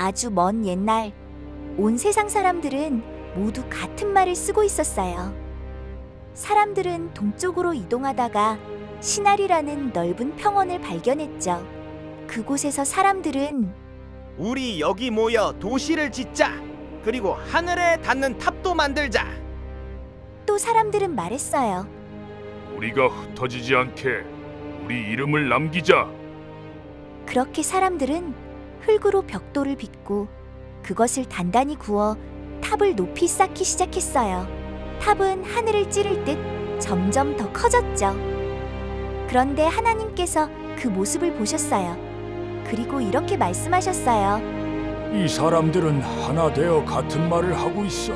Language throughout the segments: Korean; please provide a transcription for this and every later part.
아주 먼 옛날 온 세상 사람들은 모두 같은 말을 쓰고 있었어요. 사람들은 동쪽으로 이동하다가 시나리라는 넓은 평원을 발견했죠. 그곳에서 사람들은 우리 여기 모여 도시를 짓자. 그리고 하늘에 닿는 탑도 만들자. 또 사람들은 말했어요. 우리가 흩어지지 않게 우리 이름을 남기자. 그렇게 사람들은 흙으로 벽돌을 빚고 그것을 단단히 구워 탑을 높이 쌓기 시작했어요. 탑은 하늘을 찌를 듯 점점 더 커졌죠. 그런데 하나님께서 그 모습을 보셨어요. 그리고 이렇게 말씀하셨어요. 이 사람들은 하나 되어 같은 말을 하고 있어.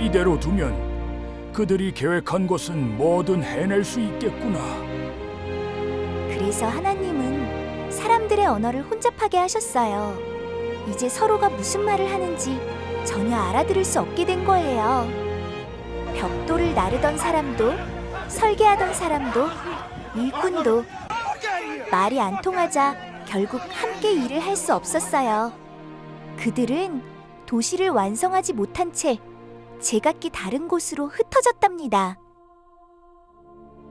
이대로 두면 그들이 계획한 것은 뭐든 해낼 수 있겠구나. 그래서 하나님은 사람들의 언어를 혼잡하게 하셨어요. 이제 서로가 무슨 말을 하는지 전혀 알아들을 수 없게 된 거예요. 벽돌을 나르던 사람도 설계하던 사람도 일꾼도 말이 안 통하자 결국 함께 일을 할 수 없었어요. 그들은 도시를 완성하지 못한 채 제각기 다른 곳으로 흩어졌답니다.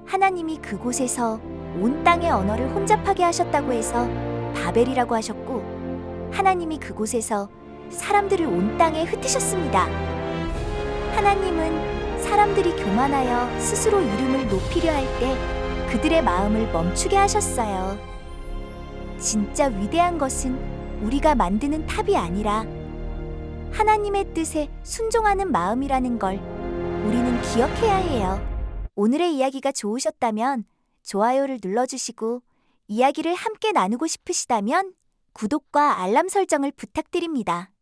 하나님이 그곳에서 온 땅의 언어를 혼잡하게 하셨다고 해서 바벨이라고 하셨고 하나님이 그곳에서 사람들을 온 땅에 흩으셨습니다. 하나님은 사람들이 교만하여 스스로 이름을 높이려 할 때 그들의 마음을 멈추게 하셨어요. 진짜 위대한 것은 우리가 만드는 탑이 아니라 하나님의 뜻에 순종하는 마음이라는 걸 우리는 기억해야 해요. 오늘의 이야기가 좋으셨다면 좋아요를 눌러주시고 이야기를 함께 나누고 싶으시다면 구독과 알람 설정을 부탁드립니다.